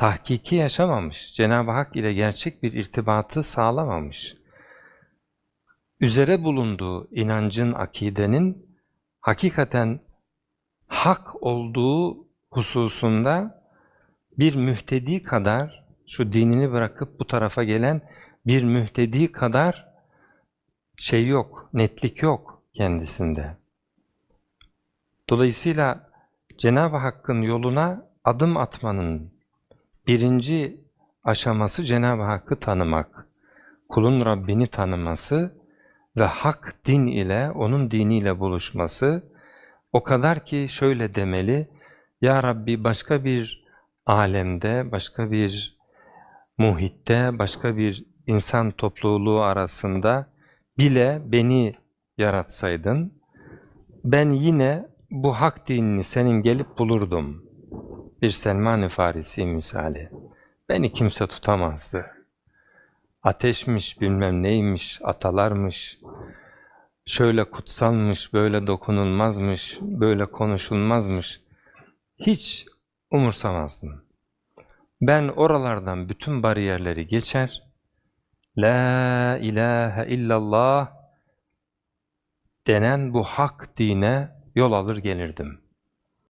tahkiki yaşamamış, Cenab-ı Hak ile gerçek bir irtibatı sağlamamış, üzere bulunduğu inancın, akidenin hakikaten hak olduğu hususunda bir mühtedi kadar, şu dinini bırakıp bu tarafa gelen bir mühtedi kadar şey yok, netlik yok kendisinde. Dolayısıyla Cenab-ı Hakk'ın yoluna adım atmanın birinci aşaması Cenab-ı Hakk'ı tanımak, kulun Rabbini tanıması ve hak din ile, onun diniyle buluşması, o kadar ki şöyle demeli, Ya Rabbi başka bir alemde, başka bir muhitte, başka bir insan topluluğu arasında bile beni yaratsaydın, ben yine bu hak dinini senin gelip bulurdum. Bir Selman-ı Farisi misali. Beni kimse tutamazdı. Ateşmiş, bilmem neymiş, atalarmış, şöyle kutsalmış, böyle dokunulmazmış, böyle konuşulmazmış. Hiç umursamazdım. Ben oralardan bütün bariyerleri geçer, La ilahe illallah denen bu hak dine yol alır gelirdim.